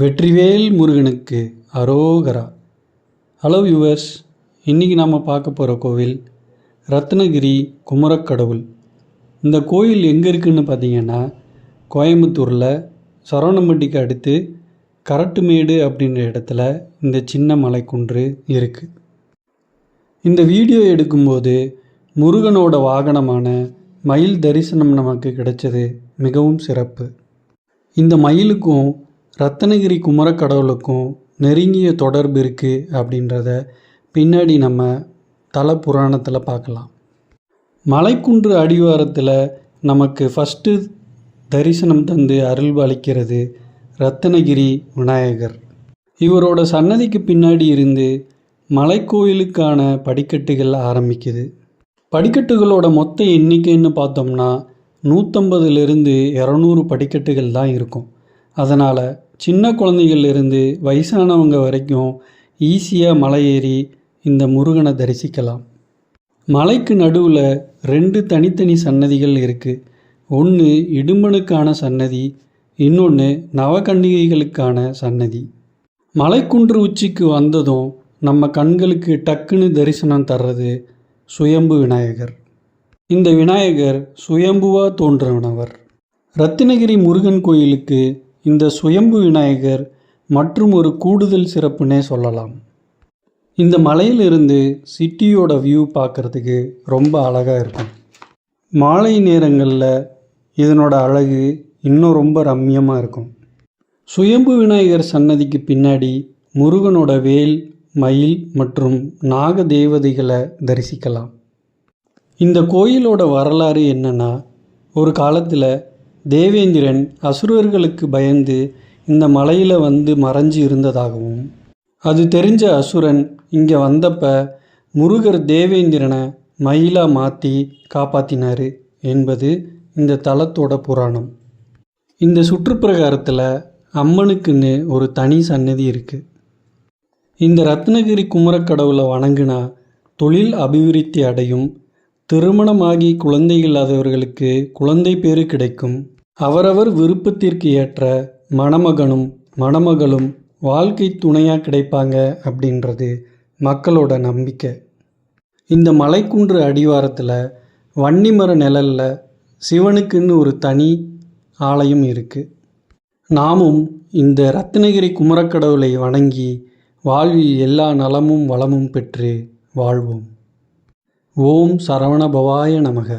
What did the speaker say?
வெற்றிவேல் முருகனுக்கு அரோகரா. Hello viewers இன்றைக்கி நாம் பார்க்க போகிற கோவில் ரத்னகிரி குமரக்கடவுள். இந்த கோயில் எங்கே இருக்குதுன்னு பார்த்தீங்கன்னா கோயம்புத்தூரில் சரவணம்பட்டிக்கு அடுத்து கரட்டுமேடு அப்படின்ற இடத்துல இந்த சின்ன மலைக்குன்று இருக்குது இந்த வீடியோ எடுக்கும்போது முருகனோட வாகனமான மயில் தரிசனம் நமக்கு கிடைச்சது மிகவும் சிறப்பு. இந்த மயிலுக்கும் ரத்னகிரி குமரக்கடவுளுக்கும் நெருங்கிய தொடர்பு இருக்குது அப்படின்றத பின்னாடி நம்ம தல புராணத்தில் பார்க்கலாம். மலைக்குன்று அடிவாரத்தில் நமக்கு ஃபஸ்ட்டு தரிசனம் தந்து அருள் அளிக்கிறது ரத்னகிரி விநாயகர். இவரோட சன்னதிக்கு பின்னாடி இருந்து மலைக்கோயிலுக்கான படிக்கட்டுகள் ஆரம்பிக்குது. படிக்கட்டுகளோட மொத்த எண்ணிக்கைன்னு பார்த்தோம்னா நூற்றம்பதுலேருந்து இரநூறு படிக்கட்டுகள் தான் இருக்கும். அதனால் சின்ன குழந்தைகள்லேருந்து வயசானவங்க வரைக்கும் ஈஸியாக மலை ஏறி இந்த முருகனை தரிசிக்கலாம். மலைக்கு நடுவில் ரெண்டு தனித்தனி சன்னதிகள் இருக்குது ஒன்று இடும்பனுக்கான சன்னதி இன்னொன்று நவகன்னிகைகளுக்கான சன்னதி. மலைக்குன்று உச்சிக்கு வந்ததும் நம்ம கண்களுக்கு டக்குன்னு தரிசனம் தர்றது சுயம்பு விநாயகர். இந்த விநாயகர் சுயம்புவாக தோன்றினவர். ரத்தினகிரி முருகன் கோயிலுக்கு இந்த சுயம்பு விநாயகர் மற்றும் ஒரு கூடுதல் சிறப்புனே சொல்லலாம். இந்த மலையிலிருந்து சிட்டியோட வியூ பார்க்குறதுக்கு ரொம்ப அழகாக இருக்கும். மாலை நேரங்களில் இதனோட அழகு இன்னும் ரொம்ப ரம்மியமாக இருக்கும். சுயம்பு விநாயகர் சன்னதிக்கு பின்னாடி முருகனோட வேல் மயில் மற்றும் நாக தேவதைகளை தரிசிக்கலாம். இந்த கோயிலோட வரலாறு என்னென்னா ஒரு காலத்தில் தேவேந்திரன் அசுரர்களுக்கு பயந்து இந்த மலையில் வந்து மறைஞ்சு இருந்ததாகவும் அது தெரிஞ்ச அசுரன் இங்கே வந்தப்ப முருகர் தேவேந்திரனை மயிலாக மாற்றி காப்பாற்றினார் என்பது இந்த தலத்தோட புராணம். இந்த சுற்றுப்பிரகாரத்தில் அம்மனுக்குன்னு ஒரு தனி சன்னதி இருக்குது இந்த ரத்னகிரி குமரக்கடவுளை வணங்கினா தொழில் அபிவிருத்தி அடையும் திருமணமாகி குழந்தை இல்லாதவர்களுக்கு குழந்தை பேறு கிடைக்கும் அவரவர் விருப்பத்திற்கு ஏற்ற மணமகனும் மணமகளும் வாழ்க்கை துணையாக கிடைப்பாங்க அப்படின்றது மக்களோட நம்பிக்கை. இந்த மலைக்குன்று அடிவாரத்தில் வன்னிமர நிழலில் சிவனுக்குன்னு ஒரு தனி ஆலயம் இருக்குது நாமும் இந்த ரத்னகிரி குமரக்கடவுளை வணங்கி வாழ்வில் எல்லா நலமும் வளமும் பெற்று வாழ்வோம். ஓம் சரவணபவாய நமக.